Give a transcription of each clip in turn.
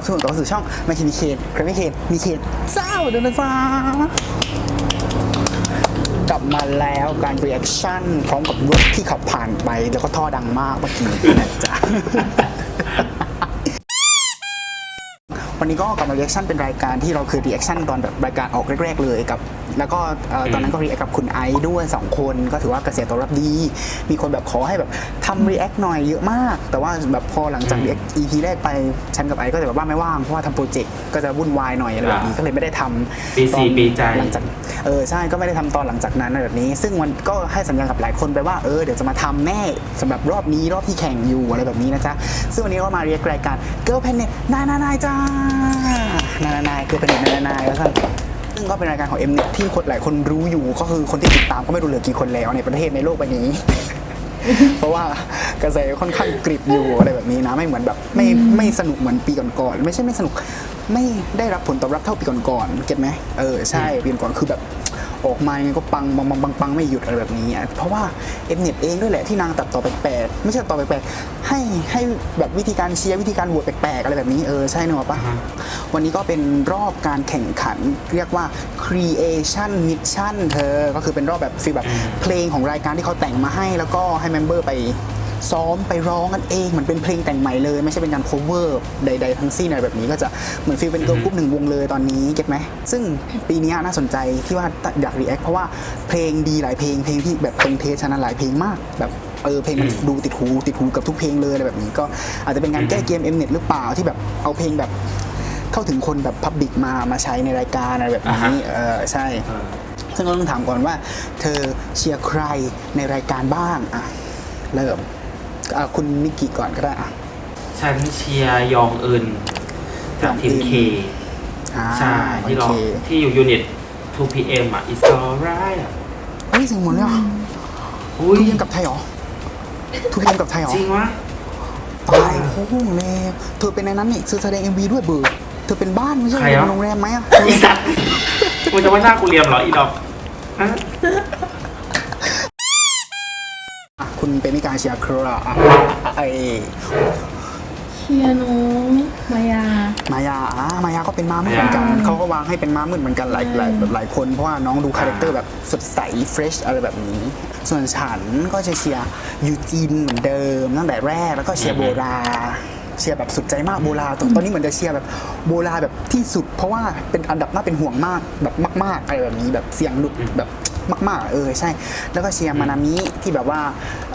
นับสนุนต่อสู่ช่องมาคิมีเคนใครไม่เคนมีเคนเจ้าเดินนะจ้ากลับมาแล้วการรีแอคชั่นพร้อมกับรถที่ขับผ่านไป แล้วก็ท่อดังมากเมื่อกี้นะจ๊ะวันนี้ก็กลับมารีแอคชั่นเป็นรายการที่เราเคยรีแอคชั่นตอนแบบรายการออกแรก ๆ เลยกับ แล้วก็เอ่อตอนนั้นก็รีแอคกับคุณไอซ์ด้วย 2 คนก็ถือว่ากระแสตอบรับดี มีคนแบบขอให้แบบทำรีแอคหน่อยเยอะมาก แต่ว่าแบบพอหลังจากรีแอค EP แรกไปฉันกับไอซ์ก็จะแบบว่าไม่ว่างเพราะว่าทำโปรเจกต์ก็จะวุ่นวายหน่อยอะไรแบบนี้ก็เลยไม่ได้ทำปีสี่ตอนปีใจ หลังจาก เออใช่ก็ไม่ได้ทำตอนหลังจากนั้นอะไรแบบนี้ ซึ่งมันก็ให้สัญญากับหลายคนไปว่าเออเดี๋ยวจะมาทำแน่สำหรับรอบนี้รอบที่แข่งอยู่อะไรแบบนี้นะจ๊ะ ซึ่งวันนี้ก็มาเรียกรายการ Girl Planet นายนายนายจ้านายนายนาย Girl Planet นายนายนายแล้วกัน ซึ่งก็เป็นรายการของเอ็มเน็ตที่คนหลายคนรู้อยู่ก็คือคนที่ติดตามก็ไม่รู้เหลือกี่คนแล้วในประเทศในโลกใบนี้ เพราะว่ากระแสค่อนข้างกริบอยู่อะไรแบบนี้นะไม่เหมือนแบบไม่ไม่สนุกเหมือนปีก่อนๆไม่ใช่ไม่สนุกไม่ได้รับผลตอบรับเท่าปีก่อนๆเก็ตไหมเออใช่ปีก่อนคือแบบ ออกมายังไงก็ปังปังปังปังปังไม่หยุดอะไรแบบนี้อะเพราะว่าเอ็มเน็ตเองด้วยแหละที่นางตัดต่อแปลกๆไม่ใช่ตัดต่อแปลกๆให้ให้แบบวิธีการเชียร์วิธีการโหวตแปลกๆอะไรแบบนี้เออใช่เนอะปะอ่าฮะวันนี้ก็เป็นรอบการแข่งขันเรียกว่า creation mission เธอก็คือเป็นรอบแบบฟีลแบบเพลงของรายการที่เขาแต่งมาให้แล้วก็ให้เมมเบอร์ไป ซ้อมไปร้องกันเองเหมือนเป็นเพลงแต่งใหม่เลย ไม่ใช่เป็นการ cover ใด ๆ ทั้งสิ้นอะไรแบบนี้ก็จะเหมือนฟีลเป็นเกิร์ลกรุ๊ปหนึ่งวงเลยตอนนี้เก็ตไหมซึ่งปีนี้น่าสนใจที่ว่าอยาก react เพราะว่าเพลงดีหลายเพลงเพลงที่แบบตรงเทสชนะหลายเพลงมากแบบเออเพลงมันอืมดูติดหูติดหูกับทุกเพลงเลยอะไรแบบนี้ก็อาจจะเป็นการแก้เกม Mnet หรือเปล่าที่แบบเอาเพลงแบบเข้าถึงคนแบบพับบิกมามาใช้ในรายการอะไรแบบอ่านี้ฮะเออใช่เออซึ่งก็ต้องถามก่อนว่า เธอเชียร์ใครในรายการบ้างอะเริ่ม อะคุณนิกกี้ก่อนก็ได้อะฉันเชียร์ยองอึนจากทีมยองอึนเคอ่าใช่ที่ร้องโอเคที่อยู่ยูนิต 2PM อะ It's alright อะเฮ้ยเสียงเหมือนเลยอะอุ้ยทุเรียนกับไทยเหรอทุเรียนกับไทยเหรอจริงวะ ตายโอ้โหเลยเธอเป็นในนั้นนี่ซื้อแสดง MV ด้วยเบอร์เธอเป็นบ้านไม่ใช่ใครอะโรงแรมไหมอะอีสัตว์มันจะว่าหน้ากูเรียมเหรออีดอกฮะ อะ คุณเป็นมิการเชียร์ใครอะไอเชียร์น้องมายา มายาอ่ามายาก็เป็นม้ามืดเหมือนกันมายาเขาก็วางให้เป็นม้ามืดเหมือนกันหลายหลายแบบหลายคนเพราะว่าน้องดูคาแรคเตอร์แบบสดใสเฟรชอะไรแบบนี้ ส่วนฉันก็จะเชียร์ยูจินเหมือนเดิมตั้งแต่แรกแล้วก็เชียร์โบราเชียร์แบบสุดใจมากโบราตอนตอนนี้เหมือนจะเชียร์แบบโบราแบบที่สุด เพราะว่าเป็นอันดับน่าเป็นห่วงมากแบบมาก ๆอะไรแบบนี้แบบเสียงหลุดแบบ มากๆ เออใช่ แล้วก็เชียร์มานามิที่แบบว่า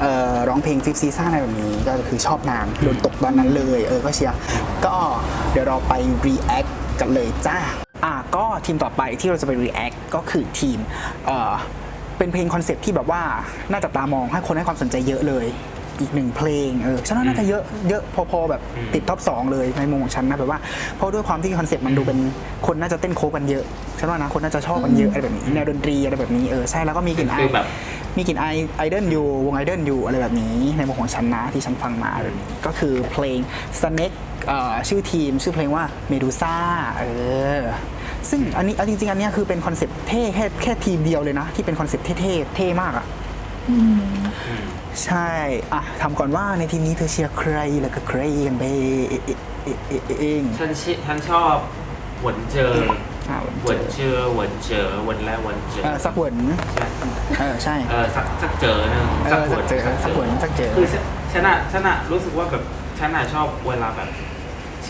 เอ่อร้องเพลงฟิฟซีซ่าอะไรแบบนี้ ก็คือชอบนางโดนตกตอนนั้นเลยเออก็เชียร์ก็เดี๋ยวเราไปรีแอคกันเลยจ้าอะก็ทีมต่อไปที่เราจะไปรีแอคก็คือทีมเอ่อเป็นเพลงคอนเซปต์ที่แบบว่าน่าจับตามองให้คนให้ความสนใจเยอะเลย อีกหนึ่งเพลงเออฉันว่าน่าจะเยอะเยอะพอๆแบบติดท็อปสองเลยในมุมของฉันนะแบบว่าเพราะด้วยความที่คอนเซ็ปต์มันดูเป็นคนน่าจะเต้นโคฟกันเยอะฉันว่านะคนน่าจะชอบกันเยอะอะไรแบบนี้แนวดนตรีอะไรแบบนี้เออใช่แล้วก็มีกลิ่นไอคือแบบมีกลิ่นไอไอดอลอยู่วงไอดอลอยู่อะไรแบบนี้ ในมุมของฉันนะที่ฉันฟังมาแบบนี้ก็คือเพลง Snake เอ่อชื่อทีมชื่อเพลงว่า Medusa เออซึ่งอันนี้เอาจริงๆอันเนี้ยคือเป็นคอนเซ็ปต์เท่แค่แค่ทีมเดียวเลยนะ ที่เป็นคอนเซ็ปต์เท่ๆเท่มากอะอืม ใช่อะทำก่อนว่าในทีมนี้เธอเชียร์ใครแล้วก็ใครกันไปเอเอเอเอเอเองฉันชิฉันชอบหวนเจออ่าหหววนนเจอหวนเจอหวนและหวนเจอเออสักหวนใช่เออใช่เออสักสักเจอหนึ่งเออสักเจอสักหวนสักเจอ คือฉันฉันอะฉันอะรู้สึกว่าแบบฉันอะชอบเวลาแบบเ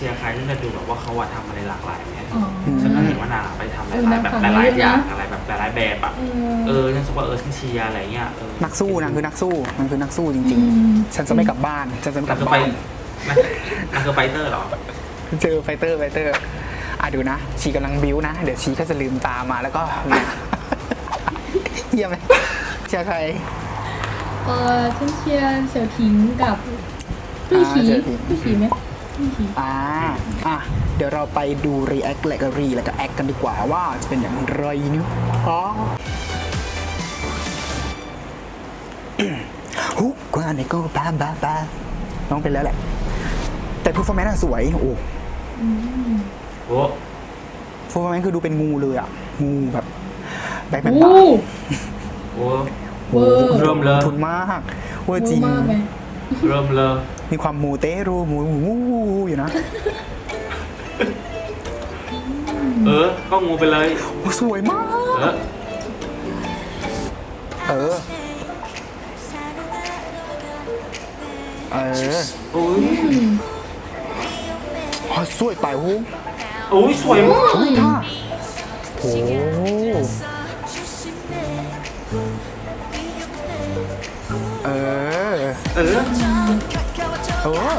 ชียร์ใครที่จะดูแบบว่าเขาอะทำอะไรหลากหลายเนี่ยอ๋อ ฉันก็เห็นว่านางอะไปทำหเออลายๆแบบนางหลายทำๆอย่างเยอะนะอะไรแบบหลายๆแบบอะเออเออฉันรู้สึกว่าเออฉันเชียร์อะไรเงี้ยเออนักสู้นางคือนักสู้นางคือนักสู้จริง อืม ๆ ฉันจะไม่กลับบ้านฉันจะไม่กนาลังบคือไฟบ้านนางคือไฟเตอร์เหรอ เจอไฟเตอร์ไฟเตอร์อะดูนะชีกำลังบิ้วนะ เดี๋ยวชีก็จะลืมตามาแล้วก็เนี่ยเยี่ยมไหมเชียร์ใครเออฉันเชียร์เสี่ยวถิงกับพี่อ่าขีเสี่ยวผิงพี่ขีไหมพี่ขี อ่าอะเดี๋ยวเราไปดู react และก็ re แล้วก็ act กันดีกว่าว่าจะเป็นอย่างไรเนาะอ๋อฮุกกว่าในก็บ้าบ้าบ้าน้องเป็นแล้วแหละ แต่ performance อะสวย โอ้โอ้ performance คือดูเป็นงูเลยอะ งูแบบแบ็คแมนโอ้บ้าโอ้เวอร์เริ่มเลยทุนมากเวอเวอร์จริงร์มากไหม เริ่มเลยมีความมูเตรูมูมูอย่างอยู่นะ เออ ก็งูไปเลยโอ้สวยมาก เออ เออ เอออุ้ยอ๋อสวยไปหูอุ้ยสวยมากอุ้ยท่าโอ้เออ เออเออ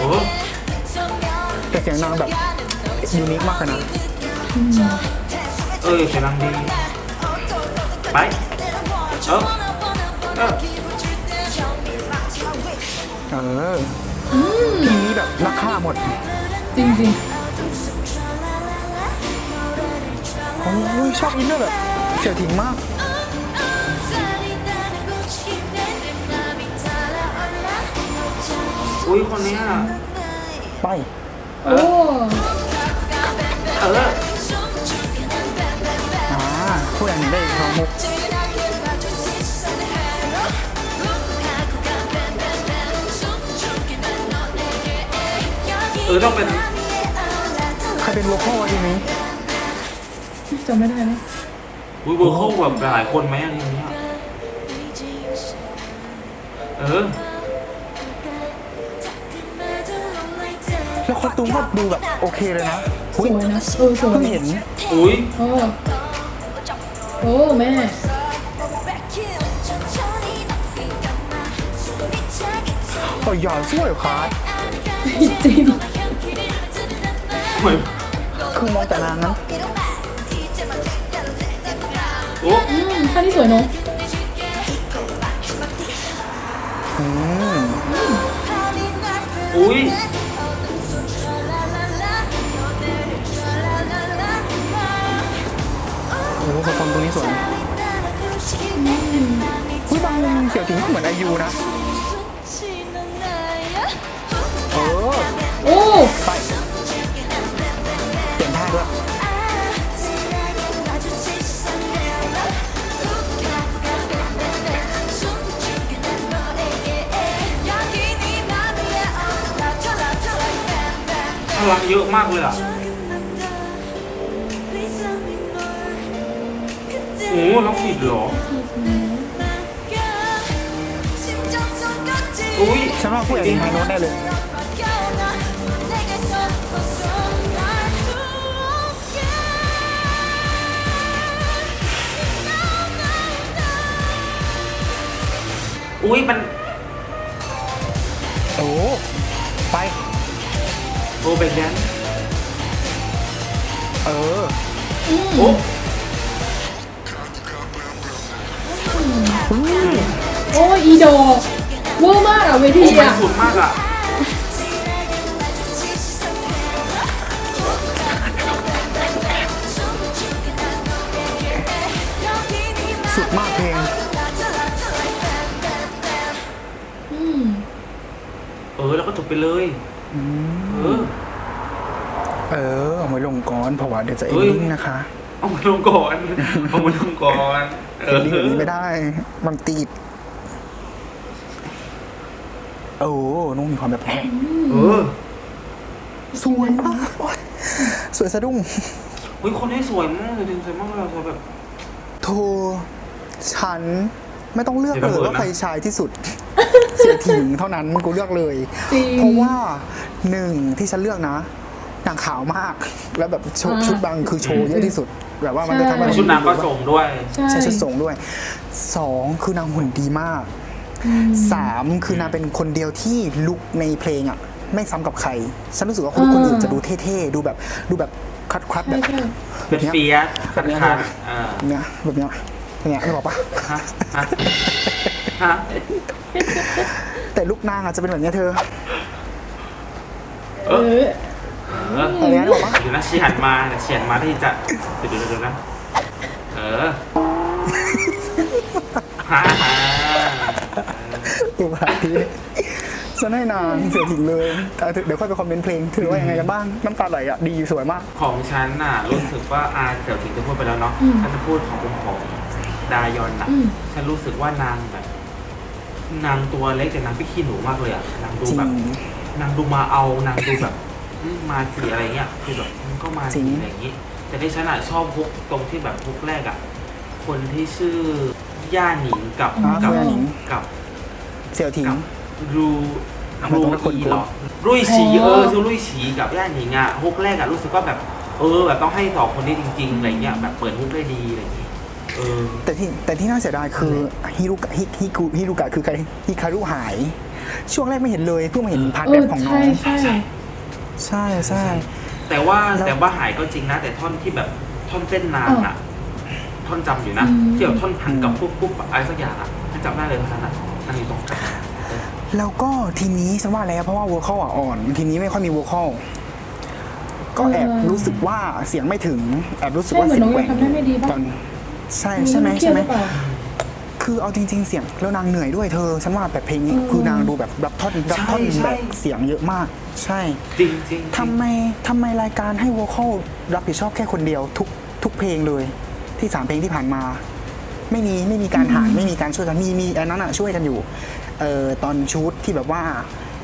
โอ้แต่เสียงนางแบบยูนิคมากเลยนะเออกำลังดีไปเออเออเออทีนี้แบบนักฆ่าหมด จริงจริงโอ้ยชอบอินเนอร์แบบเสี่ยวถิงมาก อุ้ยคนเนี้ยไปๆโอ้เอออ่าผู้อย่างนี้ได้ทองมุกเออต้องเป็นใครเป็นวัวพ่อทีนี้จำไม่ได้แล้วอุ้ยเวอร์เข้าแบบหลายคนไหมอะไรอย่างเงี้ยเออ แล้วคอสตูมก็ดูแบบโอเคเลยนะสวยนะเออสวยเพิ่งเห็นอุ้ยโอ้โอ้แม่โอ้ยหยอดสวยครับจริงสวยคือมองแต่นางนั้นโอ้อืมท่านี่สวยเนาะ เสี่ยวถิงก็เหมือนอายุนะ เออโอ้ไปเปลี่ยนท่าด้วยพลังเยอะมากเลยอะโอ้ล็อกผิดเหรอ อุ้ยฉันว่าผู้ใหญ่ดีไฮโน้ตได้เลยอุ้ยมันโอ้ไปโอ้เบรกแดนซ์เออโอ้โอ้อีดอก เวอร์มากอะเวทีโอ้มันอะสุดมากอะสุดมากเพลง อืมเออแล้วก็จบไปเลย เออ เออเอาไว้ลงก่อนเพราะว่าเดี๋ยวจะเอ็เฮ้นยดิ้งนะคะเอามาลงก่อน เอามาลงก่อน เอเอ็อนดิ้งแบบนี้ไม่ได้ มันติด โอ้นุ่งมีความแบบเออสวยมากโอ๊ยสวยสะดุ้ง เฮ้ยคนนี้สวยมากเลยจริงสวยมากเลยสวยแบบ โทรฉันไม่ต้องเลือกเดี๋เลยวยว่านะใครชายที่สุด เสียถิงเท่านั้นมึงกูเลือกเลย จริง เพราะว่าหนึ่งที่ฉันเลือกนะนางขาวมาก แล้วแบบชุดอ่าชุดบางคือโชว์เยอะที่สุด แบบว่ามันจะทำให้ใช่ชุดนางก็ส่งด้วย ใช่ ใช่ชุดส่งด้วยสองคือนางหุ่นดีมาก สามคือนางเป็นคนเดียวที่ลุกในเพลงอะไม่ซ้ำกับใคร ฉันรู้สึกว่าคนคนอื่นจะดูเท่ๆ ดูแบบดูแบบคัดคัดๆแบใช่บใช่เป็นเฟียสขัดขัดอ่าเนี่ยแบบเนี้ยเนี่ยนึกออกปะฮะฮะฮะแต่ลูกนางอะจะเป็นแบบเนี้ยเธอเอเอออเอออะไรนะนึกออกปะเดี๋ยวนะชีหันมาเดี๋ยวชีหันมาที่จะเดี๋ยวเดี๋ยวเดี๋ยวนะ เออฮ่าฮ่า ตัวแบบนี้ฉันให้นางเสียถิงเลยแต่เดี๋ยวค่อยไปคอมเมนต์เพลงเธอว่ายังไงกันบ้างน้ำตาไหลอะดีสวยมากของฉันน่ะรู้สึกว่าอาเสี่ยวถิงจะพูดไปแล้วเนาะฉันจะพูดขององค์ของดายอนน่ะอืมฉันรู้สึกว่านางแบบ นางตัวเล็กแต่นางพี่ขี้หนูมากเลยอะนางดูจริแบบงนางดูมาเอานางดูแบบอืมมาสีอะไรเงี้ยคือแบบมันก็มาจริสีงอะไรอย่างงี้ แต่ที่ฉันอะชอบฮุกตรงที่แบบฮุกแรกอะคนที่ชื่อย่าหนิงกับอ๋อกัคืออันนี้กับ เสี่ยวถิงกับรูทำไมรูต้องเป็นคนอีพูดหรอรุ่ยฉีอ๋อเออคือรุ่ยฉีกับย่าหนิงอะฮุกแรกอะรู้สึกว่าแบบ เออแบบต้องให้สองคนนี้จริงๆอะไรเงี้ยแบบเปิดฮุกได้ดีอะไรอย่างงี้เออ แต่ที่แต่ที่น่าเสียดายคือฮิรุกะฮิฮิกุฮิรุกะคือใครฮิคารุหาย ช่วงแรกไม่เห็นเลยเพิ่งมาเห็นพาร์ทเอแรอกของน้อใช่ง ใช่ใช่ใช่ แต่ว่าแล้ว แต่ว่าหายก็จริงนะ แต่ท่อนที่แบบท่อนเต้นนานอะท่อนจำอยู่นะอืมที่แบบท่อนพันกับปุ๊บปุ๊บอะอะไรสักอย่างอะฉันจำได้เลยท่อนนั้นอะ นั่งอยู่ตรงกลางแล้วก็ทีมนี้ฉันว่าแล้วเพราะว่าโวคอลอ่อน ทีมนี้ไม่ค่อยมีโวคอลก็แอบรู้สึกว่าเสียงไม่ถึง แอบรู้สึกว่าใช่เหมืเสีอยนงน้องแกว่งยังทำได้ไม่ดีป่ะตอนใช่ใช่ไหมใช่ไหมเครียดรือเปล่าคือเอาจริง ๆ เสียงแล้วนางเหนื่อยด้วยเธอฉันว่าแบบเพลงนี้อืมคือนางดูแบบรับท่อนรับท่อนใช่แบบเสียงเยอะมาก ใช่จริงจริงทำไมทำไมรายการให้โวคอลรับผิดชอบแค่คนเดียวทุกทุกเพลงเลย ที่สามเพลงที่ผ่านมา ไม่มีไม่มีการหารไม่มีการช่วยกันมีมีอันนั้นอะช่วยกันอยู่เอ่อตอนชุดที่แบบว่า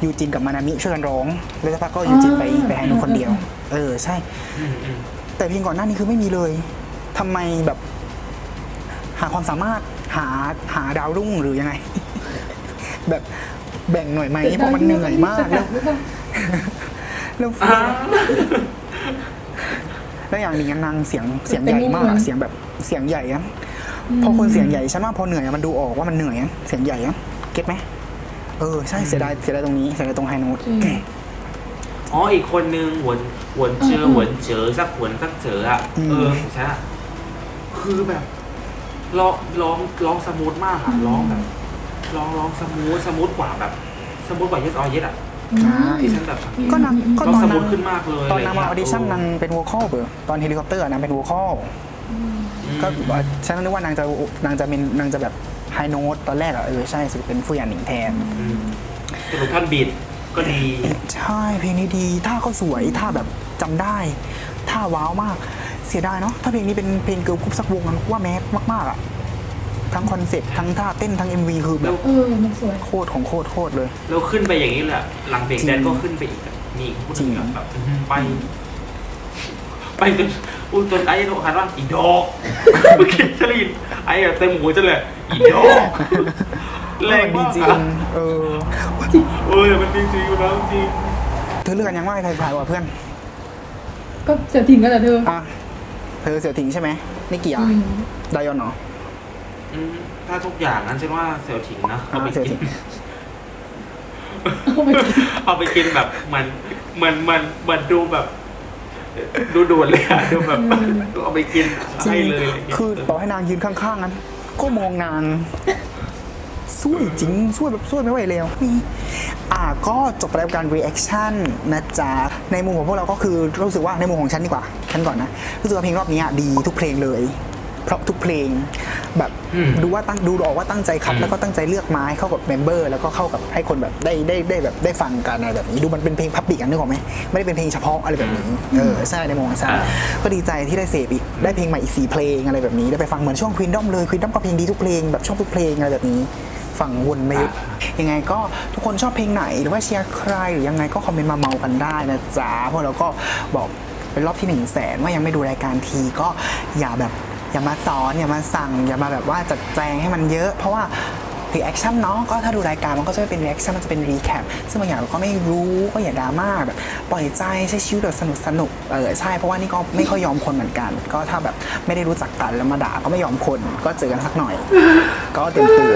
ยูจินกับมานามิช่วยกันร้อง แล้วสักพักก็ยูจินไปอ่าไปให้นุคนเดียว เออใช่อืมอืมแต่เพลงก่อนหน้านี้คือไม่มีเลยทำไมแบบ หาความสามารถหาหาดาวรุ่งหรือยังไง แบบแบ่งหน่อยไหมเพราะมันเหนื่อยมากแล้วหรือเปล่าแล้วอ่าแล้วอย่างหนี้นางเสียงเสียงใหญ่มากอะเสียงแบบเสียงใหญ่อะ พอคนเสียงใหญ่ฉันว่าพอเหนื่อยอะมันดูออกว่ามันเหนื่อยอะเสียงใหญ่อะเก็ตไหมเออใช่เสียดายเสียดายตรงนี้เสียดายตรงไฮโน้ตจริงอ๋ออีกคนนึงหวนหวนเจออืมหวนเจอสักหวนสักเจออะอืม เออใช่อะคือแบบร้องร้องร้องสมูทมากอะร้องแบบร้องร้องสมูทสมูทกว่าแบบสมูทกว่าเยสออเยสอะอ่าที่ฉันแบบสังเกตก็นางก็ร้องตอนสมูนาทงขึ้นมากเลยตอนนางมาออะไรดิเงี้ยชั่นนางเป็นวอลคอลเบอร์ตอนเฮลิคอปเตอร์อะนางเป็นวอลคอ ลอืมก็ฉันนึกว่านางจะนางจะเป็นนางจะแบบไฮโน้ตตอนแรกอะเออใช่สุดเป็นฟูยานหนิงแทนอืมสรุปท่อนบีดก็ดี ใช่เพลงนี้ดีท่าก็สวยท่าแบบจำได้ท่าว้าวมาก เสียดายเนาะถ้าเพลงนี้เป็นเพลงเกิร์ลกรุ๊ปสักวงนั้นว่าแมสมากๆอะทั้งคอนเซ็ปต์ทั้งท่าเต้นทั้ง MV คือแบบเออมันสวยโคตรของโคตรโคตรเลย แล้วขึ้นไปอย่างนี้แหละ หลังเบรกจริงแดนก็ขึ้นไปอีกอะมีอีกพูดจริถึงงอะแบบไป ไปจน อุ้ยจนไอ้โทรคันว่าอีดอกเมื่อกี้ฉันได้ยินไอ้แบบเต็มหูฉันเลยอีดอกแรงดีมากจริอะงเออเออมันดีจริงนะจริงเธอเลือกกันยังว่าใครถ่ายกว่าเพื่อนก็เสียถิงกันแหละเธออะเธอเสียวถิงใช่ไหมนี่กี่อะอืมไดยอนเหรอ อืมถ้าทุกอย่างนั้นฉันว่าเสี่ยวถิงนะเอาไปอ่าเสี่ยวกิถินงเอาไปกิน เอาไปกินแบบเหมันเหมันเหมันเหมันดูแบบ ดูด่วนเลยอะดูแบบเอาไปกินจริให้งเลยะไรย่างเงี้ยคือต่อให้นางยืนข้างๆนั้น ก็มองนางสวยจริงสวยแบบสวยไม่ไหวแล้วนี่อ่าก็จบไปแล้วกับการ reaction นะจ๊ะ ในมุมของพวกเราก็คือรู้สึกว่าในมุมของฉันดีกว่าฉันก่อนนะ รู้สึกว่าเพลงรอบนี้อะดีทุกเพลงเลย เพราะทุกเพลง แบบอืมดูว่าตั้งดูออกว่าตั้งใจคัดอืมแล้วก็ตั้งใจเลือกไม้เข้ากับเมมเบอร์แล้วก็เข้ากับให้คนแบบได้ได้ได้แบบได้ฟังกันอะไรแบบนี้ดูมันเป็นเพลงพับบิกอันนึกออกไหมไม่ได้เป็นเพลงเฉพาะอะไรแบบนี้เออใช่ในมุมของฉันอ่าก็ดีใจที่ได้เสพอีกได้เพลงใหม่อีกสี่เพลงอะไรแบบนี้ได้ไปฟังเหมือนช่วงควีนดอมเลยควีนดอมก็เพลงดีทุกเพลงแบบชอบทุกเพลงอะไรแบบนี้ฟังวนไม่หยุดยังไงก็ทุกคนชอบเพลงไหนหรือว่าเชียร์ใครหรือยังไงก็คอมเมนต์มาเมากันได้นะจ๊ะเพราะเราก็บอกเป็นรอบที่หนึ่งแสนว่ายังไม่ดูรายการทีก็อย่าแบบ อย่ามาสอนอย่ามาสั่ง อย่ามาแบบว่าจัดแจงให้มันเยอะ เพราะว่ารีแอคชั่นเนาะก็ถ้าดูรายการมันก็จะไม่เป็นรีแอคชั่นมันจะเป็นรีแคปซึ่งบางอย่างเราก็ไม่รู้ก็อย่าดราม่าแบบปล่อยใจใช้ชีวิตแบบสนุกสนุกเออใช่เพราะว่านี่ก็ไม่ค่อยยอมคนเหมือนกัน ก็ถ้าแบบไม่ได้รู้จักกันแล้วมาด่าก็ไม่ยอมคนก็เจอกันสักหน่อย ก็เต็มตัว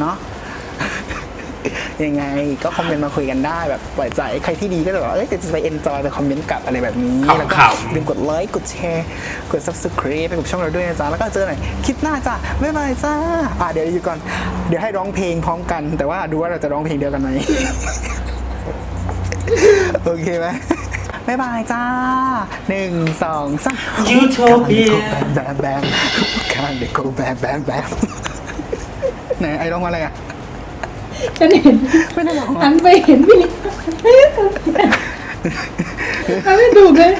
เนาะ ยังไงก็คอมเมนต์มาคุยกันได้แบบปล่อยใจใครที่ดีก็จะแบบว่าเอ้ยจะไปเอนจอยไปคอมเมนต์กลับอะไรแบบนี้ขำๆแล้วก็ลืมกดไลค์กดแชร์กด subscribe ไปกับช่องเราด้วยนะจ๊ะแล้วก็เจอหน่อยคลิปหน้าจ้ะบ๊ายบายจ้าอะเดี๋ยวอยู่ก่อน เดี๋ยวให้ร้องเพลงพร้อมกัน แต่ว่าดูว่าเราจะร้องเพลงเดียวกันไหมโอเคไหมบ๊ายบายจ้าหนึ่งสองสาม Utopia แบมแบมการเด็กโกแบมแบมแบมไหนไอ้ร้องว่าอะไรอะ ฉันเห็นไม่ได้หรอกหันไปเห็นพี่ทำไม่ถูกเลย